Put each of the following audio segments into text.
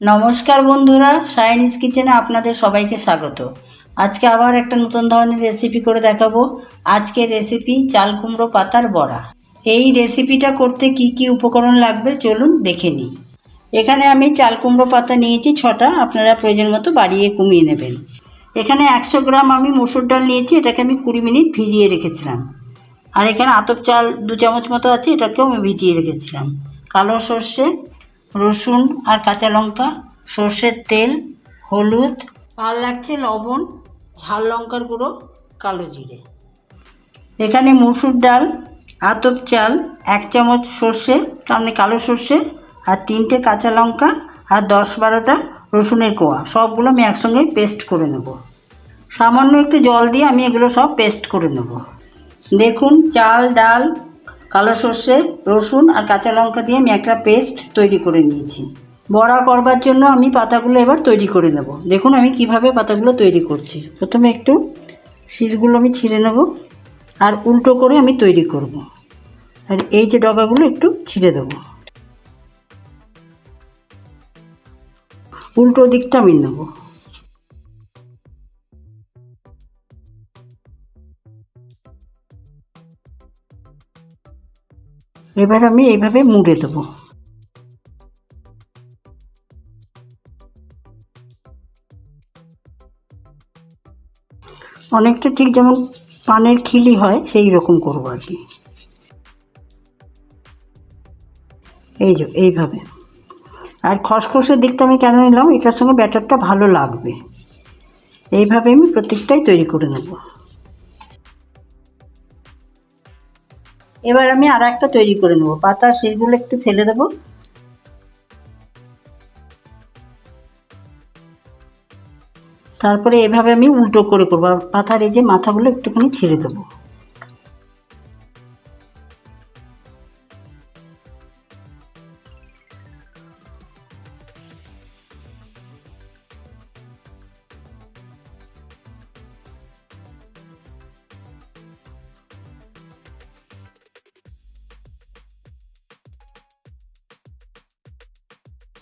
নমস্কার বন্ধুরা সাইনিজ কিচেনে আপনাদের সবাইকে স্বাগত। আজকে আবার একটা নতুন ধরনের রেসিপি করে দেখাবো। আজকের রেসিপি চাল কুমড়ো পাতার বড়া। এই রেসিপিটা করতে কি কি উপকরণ লাগবে চলুন দেখে নিই। এখানে আমি চাল কুমড়ো পাতা নিয়েছি ছটা, আপনারা প্রয়োজন মতো বাড়িয়ে কমিয়ে নেবেন। এখানে একশো গ্রাম আমি মুসুর ডাল নিয়েছি, এটাকে আমি কুড়ি মিনিট ভিজিয়ে রেখেছিলাম। আর এখানে আতপ চাল দু চামচ মতো আছে, এটাকেও আমি ভিজিয়ে রেখেছিলাম। কালো সর্ষে রসুন আর কাঁচা লঙ্কা, সর্ষের তেল, হলুদ, আর লাগছে লবণ, ঝাল লঙ্কার গুঁড়ো, কালো জিরে। এখানে মুসুর ডাল, আতপ চাল, এক চামচ সর্ষে তার মানে কালো সর্ষে, আর তিনটে কাঁচা লঙ্কা, আর দশ বারোটা রসুনের কোয়া। সবগুলো আমি একসঙ্গে পেস্ট করে নেব। সামান্য একটু জল দিয়ে আমি এগুলো সব পেস্ট করে নেব। দেখুন, চাল, ডাল কালো সর্ষে, রসুন আর কাঁচা লঙ্কা দিয়ে আমি একটা পেস্ট তৈরি করে নিয়েছি। বড়া করবার জন্য আমি পাতাগুলো এবার তৈরি করে নেব। দেখুন আমি কীভাবে পাতাগুলো তৈরি করছি। প্রথমে একটু শীষগুলো আমি ছিঁড়ে নেব আর উল্টো করে আমি তৈরি করব। আর এই যে ডগাগুলো একটু ছিঁড়ে দেব। উল্টো দিকটা আমি নেব। এবার আমি এইভাবে মুড়ে দেবো। অনেকটা ঠিক যেমন পানের খিলি হয়, সেই রকম করব আর কি। এই যে, এইভাবে। আর খসখসের দিকটা আমি কেন নিলাম এটার সঙ্গে ব্যাটারটা ভালো লাগবে। এইভাবে আমি প্রত্যেকটাই তৈরি করে নেব। এবার আমি আর একটা তৈরি করে নেব। পাতার সেইগুলো একটু ফেলে দেব। তারপরে এভাবে আমি উল্টো করে করব। পাতার এই যে মাথাগুলো একটুখানি ছেড়ে দেবো।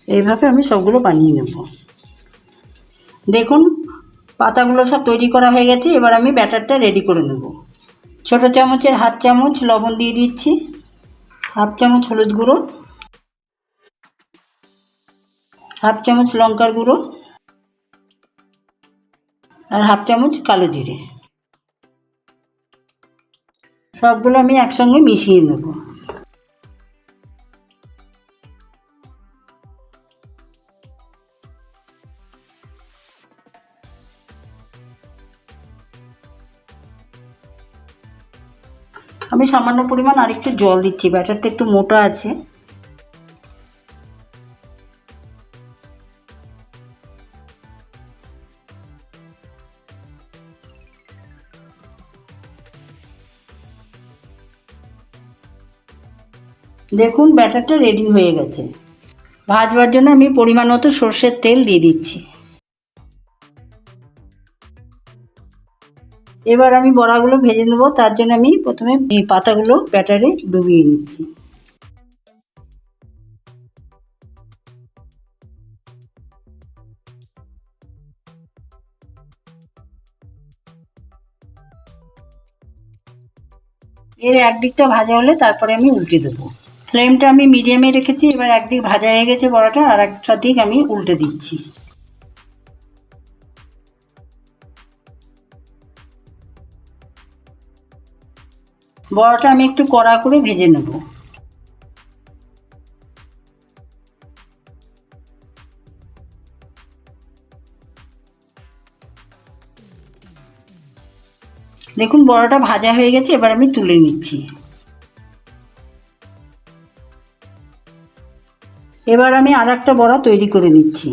এইভাবে আমি সবগুলো বানিয়ে নেব। দেখুন, পাতাগুলো সব তৈরি করা হয়ে গেছে, এবার আমি ব্যাটারটা রেডি করে নেব। ছোটো চামচের হাফ চামচ লবণ দিয়ে দিচ্ছি, হাফ চামচ হলুদ গুঁড়ো, হাফ চামচ লঙ্কার গুঁড়ো, আর হাফ চামচ কালো জিরে। সবগুলো আমি একসঙ্গে মিশিয়ে নেব। আমি সামান্য পরিমাণ আরেকটু জল দিচ্ছি, ব্যাটারটা একটু মোটা আছে। দেখুন, ব্যাটারটা রেডি হয়ে গেছে। ভাজবার জন্য আমি পরিমাণ মতো সর্ষের তেল দিয়ে দিচ্ছি। এবার আমি বড়াগুলো ভেজে নেব, তার জন্য আমি প্রথমে এই পাতাগুলো ব্যাটারে ডুবিয়ে নিচ্ছি। এর একদিকটা ভাজা হলে তারপরে আমি উল্টে দেবো। ফ্লেমটা আমি মিডিয়ামে রেখেছি, এবার একদিক ভাজা হয়ে গেছে বড়াটা, আর একটা দিক আমি উল্টে দিচ্ছি। বড়াটা আমি একটু কড়া করে ভেজে নেব। দেখুন, বড়াটা ভাজা হয়ে গেছে, এবার আমি তুলে নিচ্ছি। এবার আমি আর একটা বড়া তৈরি করে নিচ্ছি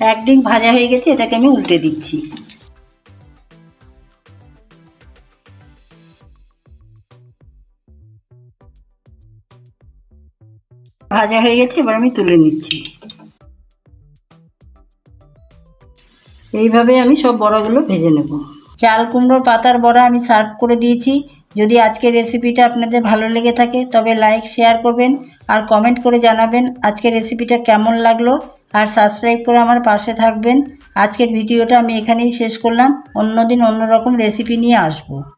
একদিক ভাজা হয়ে গেছে, এটাকে আমি উল্টে দিচ্ছি। ভাজা হয়ে গেছে, এবার আমি তুলে নিচ্ছি। এইভাবে আমি সব বড়াগুলো ভেজে নেব। চাল কুমড়োর পাতার বড়া আমি সার্ভ করে দিয়েছি। যদি আজকের রেসিপিটা আপনাদের ভালো লেগে থাকে, তবে লাইক শেয়ার করবেন আর কমেন্ট করে জানাবেন আজকের রেসিপিটা কেমন লাগল। আর সাবস্ক্রাইব করে আমার পাশে থাকবেন। আজকের ভিডিওটা আমি এখানেই শেষ করলাম। অন্যদিন অন্যরকম রেসিপি নিয়ে আসব।